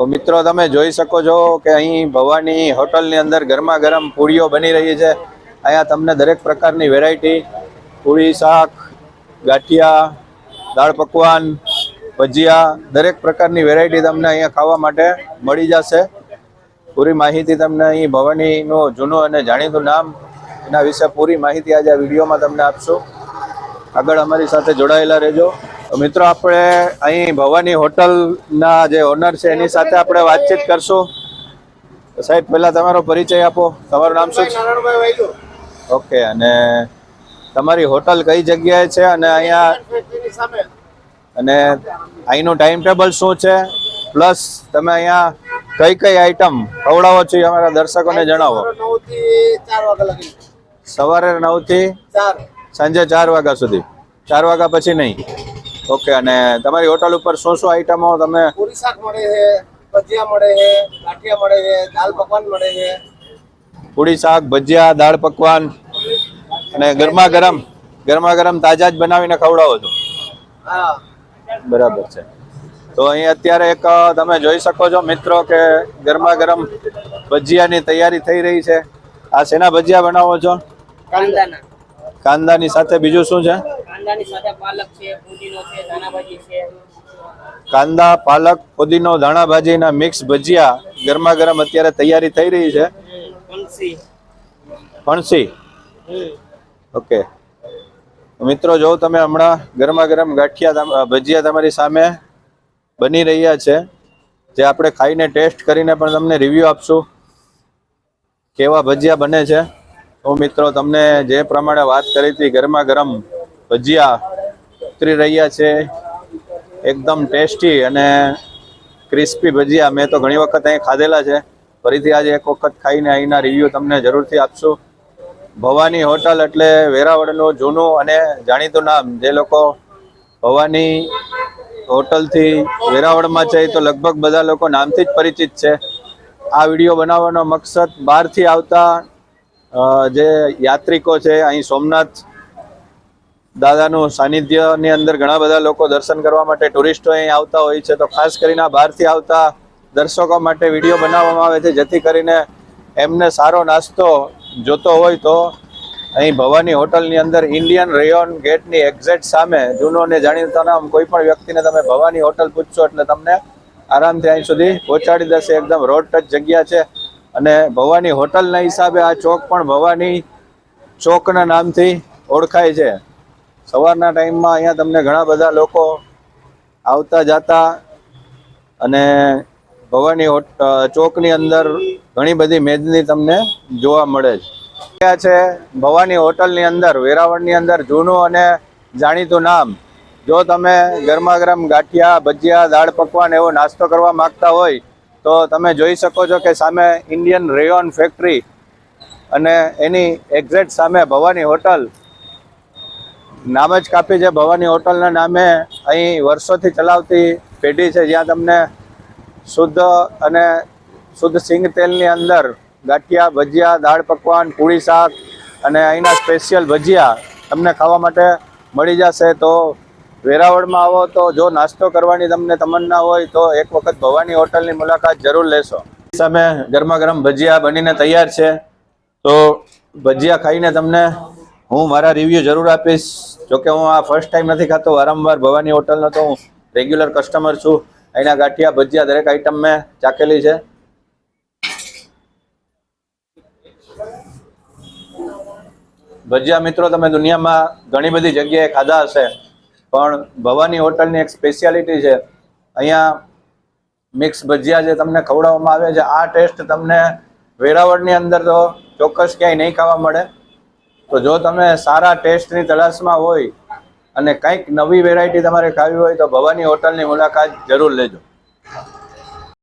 તો મિત્રો, તમે જોઈ શકો છો કે અહીં ભવાની હોટલની અંદર ગરમા ગરમ પૂરીઓ બની રહી છે. અહીંયા તમને દરેક પ્રકારની વેરાયટી પૂરી શાક, ગાંઠિયા, દાળ પકવાન, ભજીયા, દરેક પ્રકારની વેરાયટી તમને અહીંયા ખાવા માટે મળી જશે. પૂરી માહિતી તમને અહીં ભવાનીનું જૂનું અને જાણીતું નામ એના વિશે પૂરી માહિતી આજે આ વિડીયોમાં તમને આપશું. આગળ અમારી સાથે જોડાયેલા રહેજો. મિત્રો આપણે અહીં ભવાની હોટલના જે ઓનર છે એની સાથે આપણે વાતચીત કરશું. સાહેબ પહેલા તમારો પરિચય આપો. તમારું નામ શું છે? ઓકે અને તમારી હોટલ કઈ જગ્યાએ છે? અને અહીંયા અને અહીંનું ટાઈમ ટેબલ શું છે? પ્લસ તમે અહીંયા કઈ કઈ આઈટમ ખવડાવો છો અમારા દર્શકોને જણાવો. સવારે નવથી સાંજે ચાર વાગ્યા સુધી. ચાર વાગ્યા પછી નહીં. ઓકે અને તમારી હોટલ ઉપર શું શું આઈટમો તમે પૂરી શાક મળે છે ભજીયા મળે છે ગાંઠિયા મળે છે દાલ પકવાન મળે છે. પૂરી શાક ભજીયા દાળ પકવાન અને ગરમા ગરમ ગરમા ગરમ તાજા જ બનાવીને ખવડાવો છો. હા. બરાબર છે. તો અહીં અત્યારે એક તમે જોઈ શકો છો મિત્રો કે ગરમા ગરમ ભજીયાની તૈયારી થઈ રહી છે. આ શેના ભજીયા બનાવો છો? કાંદાના. કાંદાની સાથે બીજું શું છે? કાંદાની સાથે પાલક છે પુદીનો છે ધાણાભાજી છે. કાંદા પાલક પુદીનો ધાણા ભાજીના મિક્સ ભજીયા ગરમા ગરમ અત્યારે તૈયારી થઈ રહી છે? ફણસી. ઓકે. મિત્રો જો તમે હમણાં ગરમા ગરમ ગાંઠિયા ભજીયા તમારી સામે બની રહ્યા છે જે આપણે ખાઈને ટેસ્ટ કરીને પણ તમને રિવ્યુ આપશું કેવા ભજીયા બને છે. તો મિત્રો, તમને જે પ્રમાણે વાત કરી હતી, ગરમા ગરમ ભજીયા ઉતરી રહ્યા છે, એકદમ ટેસ્ટી અને ક્રિસ્પી ભજીયા. મેં તો ઘણી વખત અહીં ખાધેલા છે. ફરીથી આજે એક વખત ખાઈને અહીંના રિવ્યૂ તમને જરૂરથી આપશું. ભવાની હોટલ એટલે વેરાવળનું જૂનું અને જાણીતું નામ. જે લોકો ભવાની હોટલથી વેરાવળમાં છે તો લગભગ બધા લોકો નામથી જ પરિચિત છે. આ વીડિયો બનાવવાનો મકસદ બહારથી આવતા જે યાત્રિકો છે, અહીં સોમનાથ દાદાનું સાનિધ્યની અંદર ઘણા બધા લોકો દર્શન કરવા માટે ટુરિસ્ટો અહીં આવતા હોય છે. તો ખાસ કરીને બહારથી આવતા દર્શકો માટે વીડિયો બનાવવામાં આવે છે, જેથી કરીને એમને સારો નાસ્તો જોતો હોય તો અહીં ભવાની હોટલની અંદર ઇન્ડિયન રેયોન ગેટની એક્ઝેક્ટ સામે જૂનો ને જાણીતા નામ કોઈ પણ વ્યક્તિને તમે ભવાની હોટલ પૂછશો એટલે તમને આરામથી અહીં સુધી પહોંચાડી દેશે. એકદમ રોડ ટચ જગ્યા છે. અને ભવાની હોટલના હિસાબે આ ચોક પણ ભવાની ચોકના નામથી ઓળખાય છે. સવારના ટાઈમમાં અહીંયા તમને ઘણા બધા લોકો આવતા જતા અને ભવાની ચોકની અંદર ઘણી બધી મેદની તમને જોવા મળે છે. છે? ભવાની હોટલની અંદર, વેરાવળની અંદર જૂનું અને જાણીતું નામ. જો તમે ગરમા ગરમ ગાંઠિયા, ભજીયા, દાળ પકવાન એવો નાસ્તો કરવા માંગતા હોય તો તમે જોઈ શકો છો કે સામે ઇન્ડિયન રેયોન ફેક્ટરી અને એની એક્ઝેક્ટ સામે ભવાની હોટલ. નામ જ કાપી છે ભવાની હોટલના નામે. અહીં વર્ષોથી ચલાવતી પેઢી છે જ્યાં તમને શુદ્ધ અને શુદ્ધ સિંગ તેલની અંદર ગાંઠિયા, ભજીયા, દાળ પકવાન, પૂરી શાક અને અહીંના સ્પેશિયલ ભજીયા તમને ખાવા માટે મળી જશે. તો વેરાવળમાં આવો તો જો નાસ્તો કરવાની તમને તમન્ના હોય તો એક વખત ભવાની હોટલની મુલાકાત જરૂર લેશો. સામે ગરમા ગરમ ભજીયા બનીને તૈયાર છે. તો ભજીયા ખાઈને તમને હું મારા રિવ્યૂ જરૂર આપીશ. જોકે હું આ ફર્સ્ટ ટાઈમ નથી ખાતો, વારંવાર ભવાની હોટલનો તો હું રેગ્યુલર કસ્ટમર છું. અહીંના ગાંઠિયા ભજીયા દરેક આઈટમ મેં ચાખેલી છે. ભજીયા મિત્રો, તમે દુનિયામાં ઘણી બધી જગ્યાએ ખાધા હશે. પણ ભવાની હોટલની એક સ્પેશિયાલિટી છે. અહીંયા મિક્સ ભજીયા જે તમને ખવડાવવામાં આવે છે, આ ટેસ્ટ તમને વેરાવળની અંદર તો ચોક્કસ ક્યાંય નહીં ખાવા મળે. તો જો તમે સારા ટેસ્ટની તલાશમાં હોય અને કંઈક નવી વેરાયટી તમારે ખાવી હોય તો ભવાની હોટલની મુલાકાત જરૂર લેજો.